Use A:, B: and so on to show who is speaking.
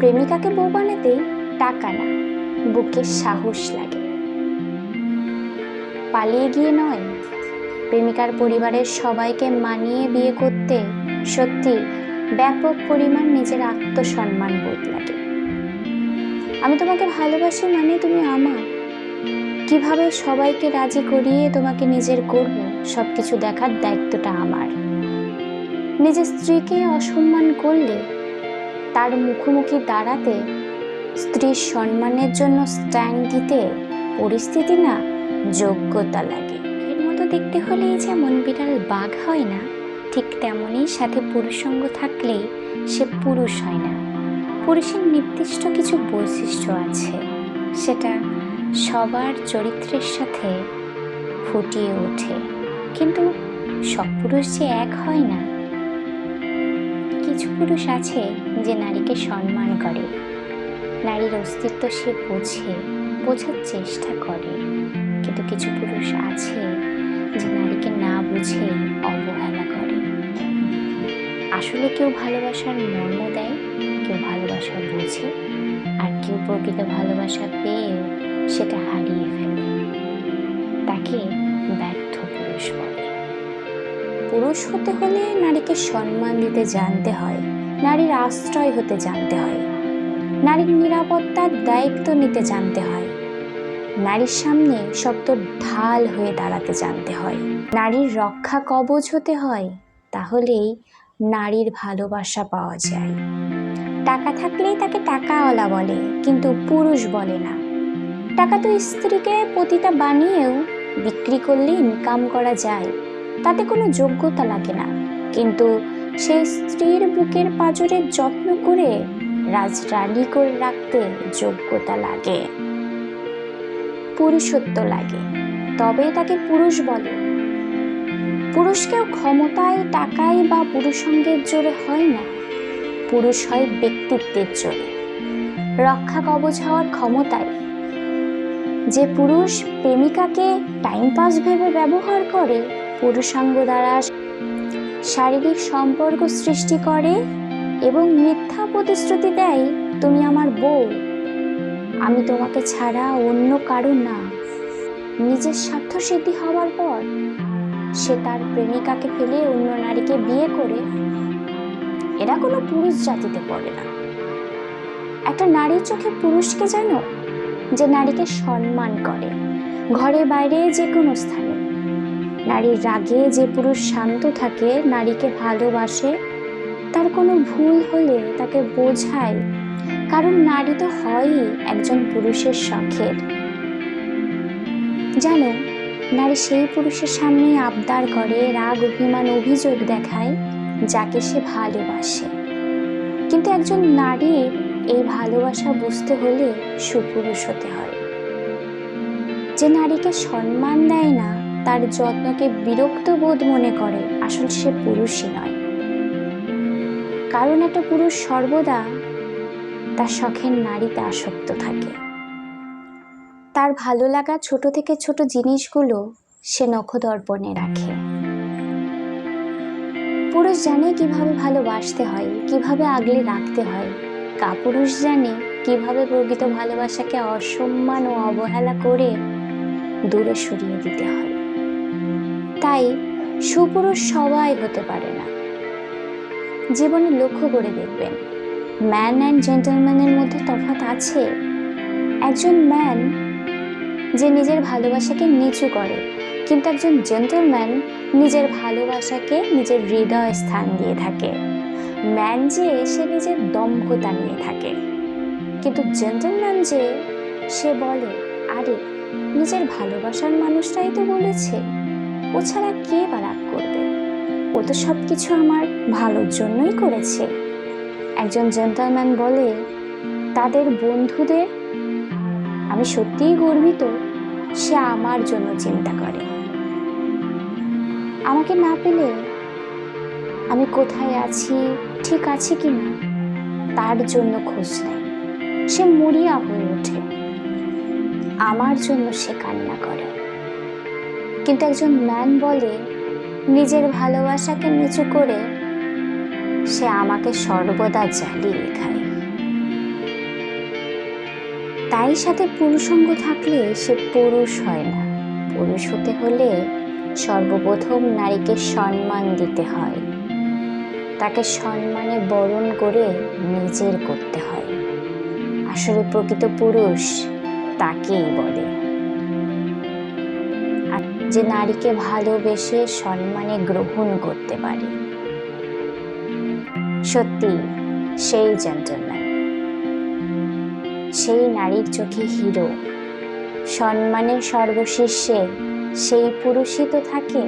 A: প্রেমিকাকে বউ বানাতে টাকা না, বুকে সাহস লাগে। পালিয়ে গিয়ে নয়, প্রেমিকার পরিবারের সবাইকে মানিয়ে বিয়ে করতে সত্যি ব্যাপক পরিমাণ নিজের আত্মসম্মান বোধ লাগে। আমি তোমাকে ভালোবাসি মানে তুমি আমার। কীভাবে সবাইকে রাজি করিয়ে তোমাকে নিজের করব সব কিছু দেখার দায়িত্বটা আমার। নিজের স্ত্রীকে অসম্মান করলে তার মুখোমুখি দাঁড়াতে স্ত্রীর সম্মানের জন্য স্ট্যান্ড দিতে পরিস্থিতি না যোগ্যতা লাগে। এর মতো দেখতে হলেই যেমন বিড়াল বাঘ হয় না, ঠিক তেমনই সাথে পুরুষঙ্গ থাকলেই সে পুরুষ হয় না। পুরুষের নির্দিষ্ট কিছু বৈশিষ্ট্য আছে, সেটা সবার চরিত্রের সাথে ফুটিয়ে ওঠে। কিন্তু সব পুরুষ যে এক হয় না। কিছু পুরুষ আছে যে নারীকে সম্মান করে। নারীর অস্তিত্ব সে বোঝে, বোঝার চেষ্টা করে। কিন্তু কিছু পুরুষ আছে যে নারীকে না বুঝে অবহেলা করে। আসলে কেউ ভালোবাসার মর্ম দেয়, কেউ ভালোবাসা বোঝে, আর কেউ প্রকৃত ভালোবাসা পেয়েও সেটা হারিয়ে ফেলে। তাকে ব্যর্থ পুরুষ বলে। পুরুষ হতে হলে নারীকে সম্মান দিতে জানতে হয়। নারীর আশ্রয় হতে জানতে হয়। নারীর নিরাপত্তার দায়িত্ব নিতে জানতে হয়। নারীর সামনে শক্ত ঢাল হয়ে দাঁড়াতে জানতে হয়। নারীর রক্ষা কবচ হতে হয়, তাহলেই নারীর ভালোবাসা পাওয়া যায়। টাকা থাকলেই তাকে টাকাওয়ালা বলে, কিন্তু পুরুষ বলে না। টাকা তো স্ত্রীকে পতিতা বানিয়েও বিক্রি করলে ইনকাম করা যায়, তাতে কোনো যোগ্যতা লাগে না। কিন্তু সেই স্ত্রীর বুকের পাজরের যত্ন করে রাজরানী করে রাখতে যোগ্যতা লাগে। পুরুষত্ব লাগে, তবে তাকে পুরুষ বলে। পুরুষকেও ক্ষমতায়, টাকায় বা পুরুষঙ্গের জোরে হয় না। পুরুষ হয় ব্যক্তিত্বের জোরে। রক্ষা কবচ হওয়ার ক্ষমতায়। যে পুরুষ প্রেমিকাকে টাইম পাস ভেবে ব্যবহার করে, পুরুষাঙ্গ দ্বারা শারীরিক সম্পর্ক সৃষ্টি করে এবং মিথ্যা প্রতিশ্রুতি দেয়, তুমি আমার বউ। আমি তোমাকে ছাড়া অন্য কারও না। নিজের স্বার্থ সিদ্ধি হওয়ার পর, সে তার প্রেমিকাকে ফেলে অন্য নারীকে বিয়ে করে। এরা কোনো পুরুষ জাতিতে পড়ে না। একটা নারীর চোখে পুরুষকে জানো, যে নারীকে সম্মান করে। ঘরে বাইরে যে কোনো স্থানে। নারীর রাগে যে পুরুষ শান্ত থাকে, নারীকে ভালোবাসে, তার কোনো ভুল হলে তাকে বোঝায়। কারণ নারী তো হয়ই একজন পুরুষের শখের। জানো, নারী সেই পুরুষের সামনে আবদার করে, রাগ, অভিমান, অভিযোগ দেখায়, যাকে সে ভালোবাসে। কিন্তু একজন নারীর এই ভালোবাসা বুঝতে হলে সুপুরুষ হতে হয়। যে নারীকে সম্মান দেয় না তার যত্নকে বিরক্ত বোধ মনে করে। আসলে সে পুরুষই নয়। কারণ একটা পুরুষ সর্বদা তার শখের নারীতে আসক্ত থাকে। তার ভালো লাগা ছোট থেকে ছোট জিনিসগুলো সে নখদর্পণে রাখে। পুরুষ জানে কীভাবে ভালোবাসতে হয়, কীভাবে আগলে রাখতে হয়। কাপুরুষ জানে কীভাবে প্রকৃত ভালোবাসাকে অসম্মান ও অবহেলা করে দূরে সরিয়ে দিতে হয়। তাই সুপুরুষ সবাই হতে পারে না। জীবনে লক্ষ্য করে দেখবেন ম্যান অ্যান্ড জেন্টলম্যানের মধ্যে তফাৎ আছে। একজন ম্যান যে নিজের ভালোবাসাকে নিচু করে, কিন্তু একজন জেন্টলম্যান নিজের ভালোবাসাকে নিজের হৃদয় স্থান দিয়ে থাকে। ম্যান যে, সে নিজের দম্ভতা নিয়ে থাকে। কিন্তু জেন্টলম্যান যে, সে বলে, আরে, নিজের ভালোবাসার মানুষটাই তো বলেছে। ও ছাড়া কে বা রাগ করবে? ও তো সব কিছু আমার ভালোর জন্যই করেছে। একজন জেন্টলম্যান বলে, তাদের বন্ধুদের আমি সত্যিই গর্বিত, সে আমার জন্য চিন্তা করে। আমাকে না পেলে আমি কোথায় আছি, ঠিক আছি কি না তার জন্য খোঁজ নেয়। সে মরিয়া হয়ে ওঠে। আমার জন্য সে কান্না করে। কিন্তু একজন ম্যান বলে নিজের ভালোবাসাকে নিচু করে সে আমাকে সর্বদা জ্বালিয়ে খায়। তাই সাথে পুরুষঙ্গ থাকলে সে পুরুষ হয় না। পুরুষ হতে হলে সর্বপ্রথম নারীকে সম্মান দিতে হয়। তাকে সম্মানে বরণ করে নিজের করতে হয়। আসলে প্রকৃত পুরুষ তাকেই বলে। যে নারীকে ভালোবেসে সম্মানে গ্রহণ করতে পারে। সত্যি, সেই জেন্টলম্যান সেই নারীর চোখে হিরো। সম্মানের সর্বশেষে সেই পুরুষই তো থাকে।